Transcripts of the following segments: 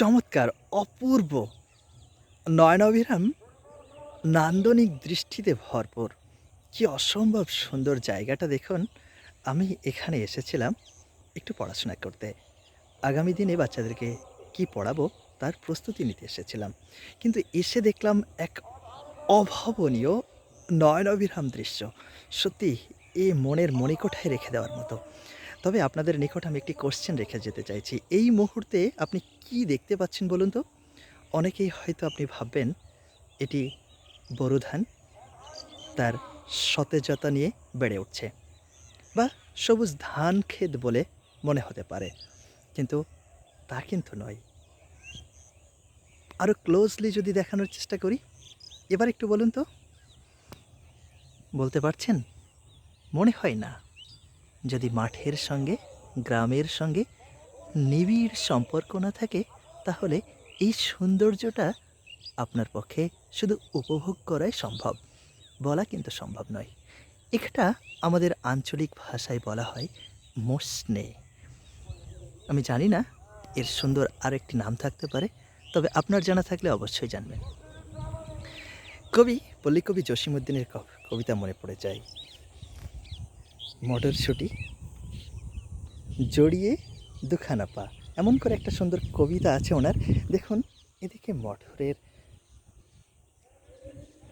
চমৎকার, অপূর্ব। নয়নাভিরাম নান্দনিক দৃষ্টিতে ভরপুর। কি অসম্ভব সুন্দর জায়গাটা দেখুন। আমি এখানে এসেছিলাম একটু পড়াশোনা করতে। আগামী দিনে বাচ্চাদেরকে কি পড়াবো তার প্রস্তুতি নিতে এসেছিলাম। কিন্তু এসে দেখলাম এক অভাবনীয় নয়নাভিরাম দৃশ্য। সত্যি এ মনের মণিকোঠায় রেখে দেওয়ার মতো। তবে আপনাদের নিকট আমি একটি কোশ্চেন রেখে যেতে চাইছি। এই মুহূর্তে আপনি কি দেখতে পাচ্ছেন বলুন তো? অনেকেই হয়তো আপনি ভাববেন, এটি বোরো ধান তার সতেজতা নিয়ে বেড়ে উঠছে বা সবুজ ধান ক্ষেত বলে মনে হতে পারে। কিন্তু তা কিন্তু নয়। আরও ক্লোজলি যদি দেখানোর চেষ্টা করি, এবার একটু বলুন তো? বলতে পারছেন? মনে হয় না। যদি মাঠের সঙ্গে, গ্রামের সঙ্গে নিবিড় সম্পর্ক না থাকে, তাহলে এই সৌন্দর্যটা আপনার পক্ষে শুধু উপভোগ করাই সম্ভব। বলা কিন্তু সম্ভব নয়। এটা আমাদের আঞ্চলিক ভাষায় বলা হয় মোসনে। আমি জানি না, এর সুন্দর আর একটি নাম থাকতে পারে, তবে আপনার জানা থাকলে অবশ্যই জানবেন। কবি পল্লী কবি জসিমুদ্দিনের কবিতা মনে পড়ে যায়। মটরশুঁটি জড়িয়ে দুখানা পা। এমন করে একটা সুন্দর কবিতা আছে ওনার। দেখুন, এদিকে মটরের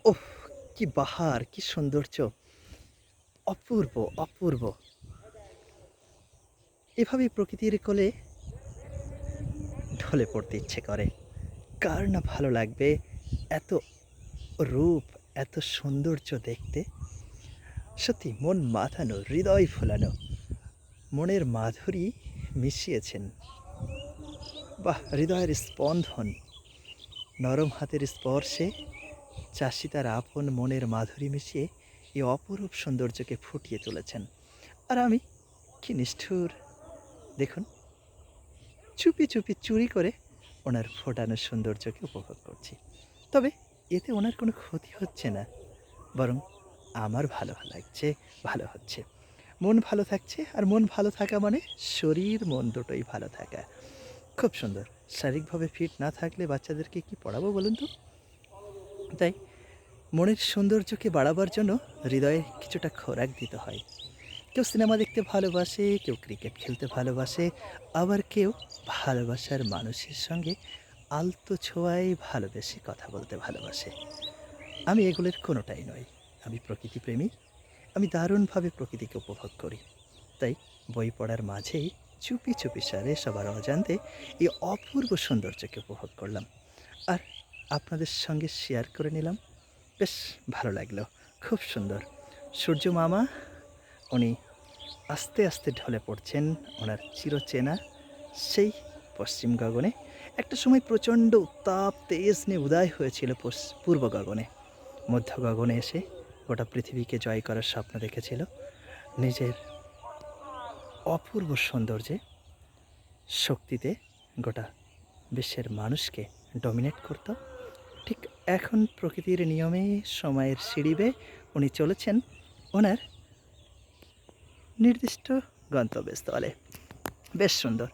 ওহ কি বাহার, কি সৌন্দর্য। অপূর্ব অপূর্ব। এভাবে প্রকৃতির কোলে ঢলে পড়তে ইচ্ছে করে। কার না ভালো লাগবে এত রূপ, এত সৌন্দর্য দেখতে? সত্যি মন মাথানো, হৃদয় ফোলানো, মনের মাধুরী মিশিয়েছেন। বাহ, হৃদয়ের স্পন্দন। নরম হাতের স্পর্শে চাষি তার আপন মনের মাধুরী মিশিয়ে এই অপরূপ সৌন্দর্যকে ফুটিয়ে তুলেছেন। আর আমি কি নিষ্ঠুর? দেখুন, চুপি চুপি চুরি করে ওনার ফোটানো সৌন্দর্যকে উপভোগ করছি। তবে এতে ওনার কোনো ক্ষতি হচ্ছে না, বরং আমার ভালো লাগছে, ভালো হচ্ছে। মন ভালো থাকছে, আর মন ভালো থাকা মানে শরীর, মন দুটোই ভালো থাকা। খুব সুন্দর। শারীরিকভাবে ফিট না থাকলে বাচ্চাদেরকে কি পড়াবো বলুন তো? তাই মনের সৌন্দর্যকে বাড়াবার জন্য হৃদয়ে কিছুটা খোরাক দিতে হয়। কেউ সিনেমা দেখতে ভালোবাসে, কেউ ক্রিকেট খেলতে ভালোবাসে, আবার কেউ ভালোবাসার মানুষের সঙ্গে আলতো ছোঁয়ায় ভালোবেসে কথা বলতে ভালোবাসে। আমি এগুলোর কোনোটাই নই। আমি প্রকৃতিপ্রেমী আমি দারুণভাবে প্রকৃতিকে উপভোগ করি। তাই বই পড়ার মাঝেই চুপি চুপি সারে সবার অজান্তে এই অপূর্ব সৌন্দর্যকে উপভোগ করলাম। আর আপনাদের সঙ্গে শেয়ার করে নিলাম। বেশ ভালো লাগল, খুব সুন্দর। সূর্য মামা, উনি আস্তে আস্তে ঢলে পড়ছেন ওনার চিরচেনা সেই পশ্চিম গগনে। একটা সময় প্রচণ্ড উত্তাপ, তেজ নিয়ে উদয় হয়েছিল পূর্ব গগনে। মধ্য গগনে এসে গোটা পৃথিবীকে জয় করার স্বপ্ন দেখেছিল। নিজের অপূর্ব সৌন্দর্যে, শক্তিতে গোটা বিশ্বের মানুষকে ডমিনেট করত। ঠিক এখন প্রকৃতির নিয়মে, সময়ের সিঁড়িবে উনি চলেছেন ওনার নির্দিষ্ট গন্তব্যস্থলে। বেশ সুন্দর।